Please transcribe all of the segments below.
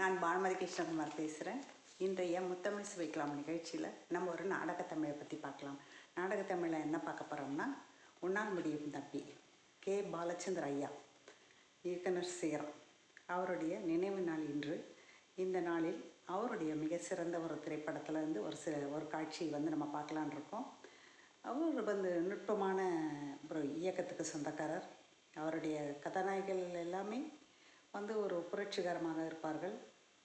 நான் பானுமதி கிருஷ்ணகுமார் பேசுகிறேன் இன்றைய முத்தமிழ் சுவைக்கலாம் நிகழ்ச்சியில் நம்ம ஒரு நாடகத்தமிழை பற்றி பார்க்கலாம். நாடகத்தமிழில் என்ன பார்க்க போகிறோம்னா உன்னால் முடியும் தம்பி கே. பாலச்சந்தர் ஐயா இயக்குனர் சேரம் அவருடைய நினைவு நாள் இன்று. இந்த நாளில் அவருடைய மிக சிறந்த ஒரு திரைப்படத்தில் இருந்து ஒரு சில ஒரு காட்சி வந்து நம்ம பார்க்கலான்னு இருக்கோம். அவர் வந்து நுட்பமான ஒரு இயக்கத்துக்கு சொந்தக்காரர். அவருடைய கதாநாயகிகள் எல்லாமே வந்து ஒரு புரட்சிகரமாக இருப்பார்கள்.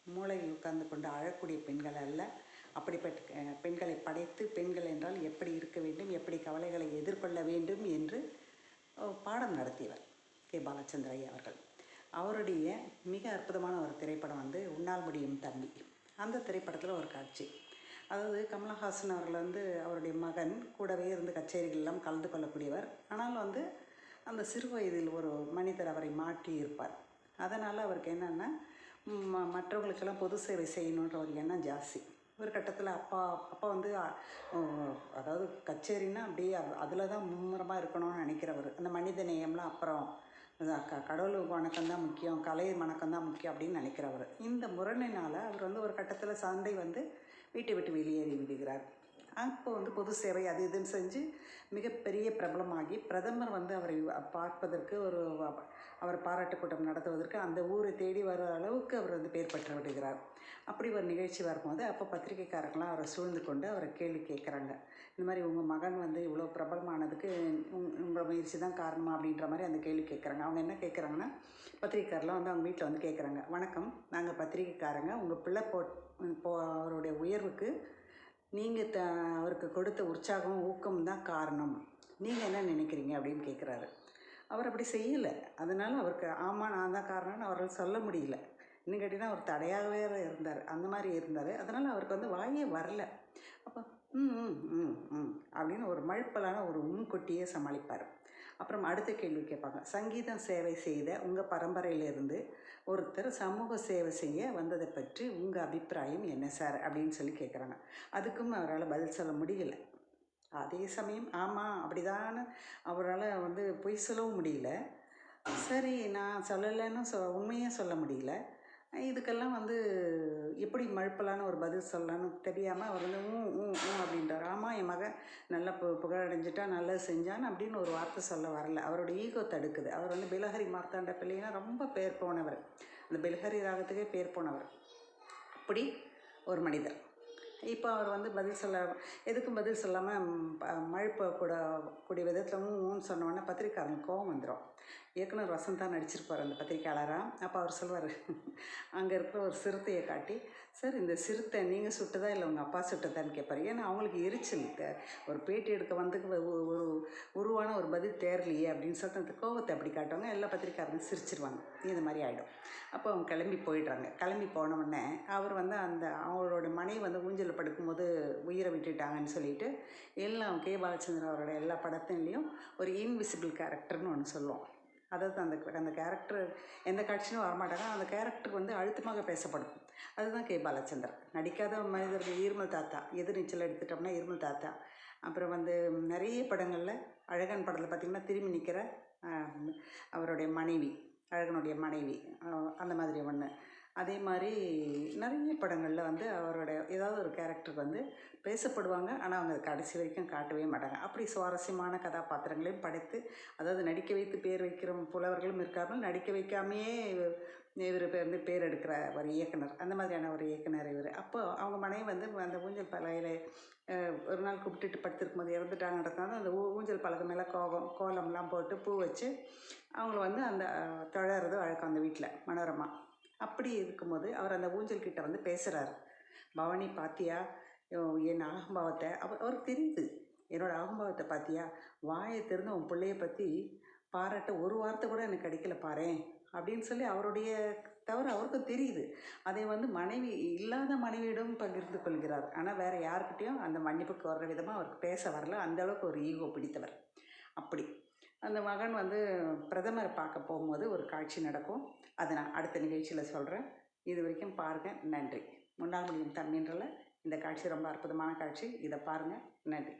மூளையில் உட்கார்ந்து கொண்டு அழக்கூடிய பெண்கள் அல்ல. அப்படிப்பட்ட பெண்களை படைத்து பெண்கள் என்றால் எப்படி இருக்க வேண்டும் எப்படி கவலைகளை எதிர்கொள்ள வேண்டும் என்று பாடம் நடத்தியவர் கே. பாலச்சந்திரையா அவர்கள். அவருடைய மிக அற்புதமான ஒரு திரைப்படம் வந்து உன்னால் முடியும் தம்பி. அந்த திரைப்படத்தில் ஒரு காட்சி. அதாவது கமலஹாசன் அவர்கள் வந்து அவருடைய மகன் கூடவே இருந்து கச்சேரிகளெல்லாம் கலந்து கொள்ளக்கூடியவர். ஆனால் வந்து அந்த சிறு வயதில் ஒரு மனிதர் அவரை மாற்றி இருப்பார் அதனால் அவருக்கு என்னென்னா மற்றவங்களுக்கெல்லாம் பொது சேவை செய்யணுன்ற ஒரு எண்ணம் ஜாஸ்தி. ஒரு கட்டத்தில் அப்பா அப்பா வந்து அதாவது கச்சேரின்னா அப்படியே அதில் தான் மும்முரமாக இருக்கணும்னு நினைக்கிறவர். அந்த மனித நேயம்லாம் அப்புறம் க கடவுள் வணக்கம் தான் முக்கியம் கலை வணக்கம் தான் முக்கியம் அப்படின்னு நினைக்கிறவர். இந்த முரணினால் அவர் வந்து ஒரு கட்டத்தில் சண்டை வந்து வீட்டை விட்டு வெளியேறி விடுகிறார். அப்போ வந்து பொது சேவை அது இதுன்னு செஞ்சு மிகப்பெரிய பிரபலமாகி பிரதமர் வந்து அவரை பார்ப்பதற்கு ஒரு அவர் பாராட்டு கூட்டம் நடத்துவதற்கு அந்த ஊரை தேடி வர அளவுக்கு அவர் வந்து பேர் பெற்று விடுகிறார். அப்படி ஒரு நிகழ்ச்சி வரும்போது அப்போ பத்திரிகைக்காரங்களாம் அவரை சூழ்ந்து கொண்டு அவரை கேள்வி கேட்குறாங்க. இந்த மாதிரி உங்கள் மகன் வந்து இவ்வளோ பிரபலமானதுக்கு உங்களோட முயற்சி தான் காரணமா அப்படின்ற மாதிரி அந்த கேள்வி கேட்குறாங்க. அவங்க என்ன கேட்குறாங்கன்னா பத்திரிக்கைக்காரெலாம் வந்து அவங்க வீட்டில் வந்து கேட்குறாங்க. வணக்கம் நாங்கள் பத்திரிக்கைக்காரங்க உங்கள் பிள்ளை போ அவருடைய உயர்வுக்கு நீங்கள் த அவருக்கு கொடுத்த உற்சாகம் ஊக்கம் தான் காரணம். நீங்கள் என்ன நினைக்கிறீங்க அப்படின்னு கேட்குறாரு அவர் அப்படி செய்யலை. அதனால் அவருக்கு ஆமாம் நான் தான் காரணம்னு அவரால் சொல்ல முடியல. இன்னும் கேட்டிங்கன்னா அவர் தடையாகவே இருந்தார். அந்த மாதிரி இருந்தார். அதனால் அவருக்கு வந்து வாயே வரல. அப்போ ம் ம் ம் ம் அப்படின்னு ஒரு மழுப்பலான ஒரு முன்கொட்டியே சமாளிப்பார். அப்புறம் அடுத்த கேள்வி கேட்பாங்க. சங்கீதம் சேவை செய்த உங்கள் பரம்பரையிலிருந்து ஒருத்தர் சமூக சேவை செய்ய வந்ததை பற்றி உங்கள் அபிப்பிராயம் என்ன சார்? அப்படின்னு சொல்லி கேட்குறாங்க. அதுக்கும் அவரால் பதில் சொல்ல முடியல. அதே சமயம் ஆமாம் அப்படிதான் அவரால் வந்து பொய் சொல்லவும் முடியல. சரி நான் சொல்லலைன்னு சொ உண்மையே சொல்ல முடியல. இதுக்கெல்லாம் வந்து எப்படி மழுப்பலான ஒரு பதில் சொல்லலான்னு தெரியாமல் அவர் வந்து ஊ ஊ ஊ அப்படின்றார். ஆமாம் என் மகன் நல்லா பு புகழடைஞ்சிட்டா நல்லது செஞ்சான் அப்படின்னு ஒரு வார்த்தை சொல்ல வரல. அவரோட ஈகோ தடுக்குது. அவர் வந்து பிலஹரி மார்த்தாண்ட பிள்ளைன்னா ரொம்ப பேர் போனவர். அந்த பிலஹரி ராகத்துக்கே பேர் போனவர். அப்படி ஒரு மனிதர். இப்போ அவர் வந்து பதில் சொல்ல எதுக்கும் பதில் சொல்லாமல் மழைப்ப கூட கூடிய விதத்தில் ஊன்னு சொன்னோடனே பத்திரிக்கையாளங்க கோவம் வந்துடும் இயக்குனர் வசந்தா நடிச்சிருப்பார் அந்த பத்திரிக்கையாளராக அப்போ அவர் சொல்வார் அங்கே இருக்கிற ஒரு சிறுத்தையை காட்டி சார் இந்த சிறுத்தை நீங்கள் சுட்டதா இல்லை உங்கள் அப்பா சுட்டதான்னு கேட்பாரு ஏன்னா அவங்களுக்கு எரிச்சல். ஒரு பேட்டி எடுக்க வந்து ஒரு உருவான ஒரு பதில் தேரலையே அப்படின்னு சொல்லிட்டு அந்த கோபத்தை அப்படி காட்டுவாங்க. எல்லா பத்திரிக்கையாளரும் சிரிச்சிருவாங்க. இந்த மாதிரி ஆகிடும் அப்போ அவங்க கிளம்பி போயிடுறாங்க. கிளம்பி போனவுடனே அவர் வந்து அந்த அவரோட மனைவி வந்து ஊஞ்சலில் படுக்கும்போது உயிரை விட்டுட்டாங்கன்னு சொல்லிட்டு எல்லாம் கே. பாலச்சந்திரன் அவரோட எல்லா படத்துலேயும் ஒரு இன்விசிபிள் கேரக்டர்னு ஒன்று சொல்லுவோம் அதாவது அந்த அந்த கேரக்டர் எந்த காட்சியும் வரமாட்டாங்க. அந்த கேரக்டருக்கு வந்து அழுத்தமாக பேசப்படும். அதுதான் கே. பாலச்சந்தர் நடிக்காத மனிதர்கள் இருமல் தாத்தா. எதிர்நீச்சல் எடுத்துட்டோம்னா இருமல் தாத்தா. அப்புறம் வந்து நிறைய படங்களில் அழகன் படத்தில் பார்த்திங்கன்னா திரும்பி நிற்கிற அவருடைய மனைவி அழகனுடைய மனைவி அந்த மாதிரி ஒன்று அதே மாதிரி நிறைய படங்களில் வந்து அவரோட ஏதாவது ஒரு கேரக்டருக்கு வந்து பேசப்படுவாங்க. ஆனால் அவங்க அதை கடைசி வரைக்கும் காட்டவே மாட்டாங்க. அப்படி சுவாரஸ்யமான கதாபாத்திரங்களையும் படைத்து அதாவது நடிக்க வைத்து பேர் வைக்கிற புலவர்களும் இருக்கார்கள். நடிக்க வைக்காமையே இவர் பேர் வந்து பேர் எடுக்கிற ஒரு இயக்குனர். அந்த மாதிரியான ஒரு இயக்குனர் இவர். அப்போ அவங்க மனைவி வந்து அந்த ஊஞ்சல் பலகையில் ஒரு நாள் கூப்பிட்டுட்டு படுத்திருக்கும் போது இறந்துட்டாங்கன்றதுனால அந்த ஊ ஊஞ்சல் பழக்கம் மேலே கோபம் கோலம்லாம் போட்டு பூ வச்சு அவங்கள வந்து அந்த தொழறது வழக்கம் அந்த வீட்டில் மனோரமா. அப்படி இருக்கும்போது அவர் அந்த ஊஞ்சல் கிட்ட வந்து பேசுகிறாரு பவானி பாத்தியா? என் அகம்பாவத்தை. அவர் அவருக்கு தெரியுது. என்னோடய அகம்பாவத்தை பாத்தியா? வாயை திறந்து உன் பிள்ளைய பற்றி பாராட்ட ஒரு வார்த்தை கூட எனக்கு கிடைக்கல பாரேன் அப்படின்னு சொல்லி அவருடைய தவிர அவருக்கும் தெரியுது. அதை வந்து மனைவி இல்லாத மனைவியிடம் பகிர்ந்து கொள்கிறார். ஆனால் வேறு யாருக்கிட்டேயும் அந்த மன்னிப்புக்கு வர்ற விதமாக அவருக்கு பேச வரல. அந்த அளவுக்கு ஒரு ஈகோ பிடித்தவர். அப்படி. அந்த மகன் வந்து பிரதமரை பார்க்க போகும்போது ஒரு காட்சி நடக்கும். அதை நான் அடுத்த நிகழ்ச்சியில் சொல்கிறேன் இது வரைக்கும் பாருங்கள் நன்றி. முன்னாள் முடியும் தம்பின்றல இந்த காட்சி ரொம்ப அற்புதமான காட்சி. இதை பாருங்கள் நன்றி.